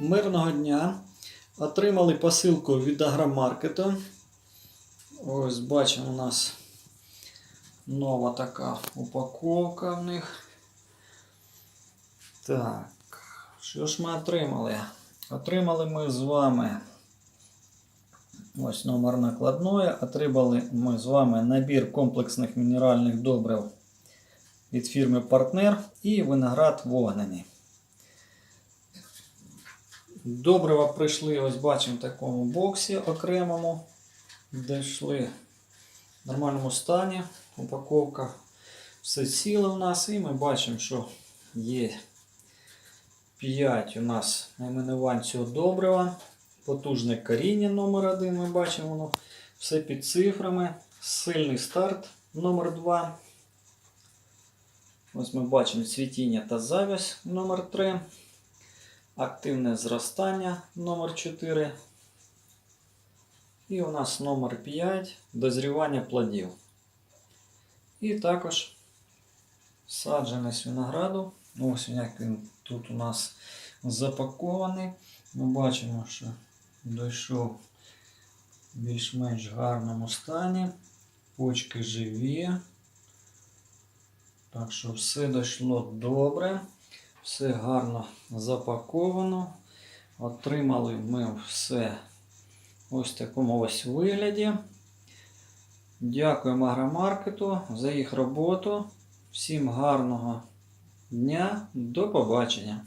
Мирного дня. Отримали посилку від агромаркету. Ось бачимо у нас нова така упаковка в них. Так, що ж ми отримали? Отримали ми з вами ось номер накладної. Отримали ми з вами набір комплексних мінеральних добрив від фірми Партнер і виноград вогнений. Добрива прийшли, ось бачимо в такому боксі окремому, де йшли в нормальному стані. Упаковка все ціле у нас, і ми бачимо, що є 5 у нас найменувань цього добрива. Потужне коріння номер 1 ми бачимо, воно все під цифрами. Сильний старт номер 2 Ось ми бачимо цвітіння та завязь номер 3 Активне зростання номер 4 І у нас номер 5 дозрівання плодів. І також саджаність винограду. Ось як він тут у нас запакований. Ми бачимо, що дійшов в більш-менш гарному стані. Почки живі. Так що все дійшло добре. Все гарно запаковано. Отримали ми все ось в такому ось вигляді. Дякуємо агромаркету за їх роботу. Всім гарного дня. До побачення.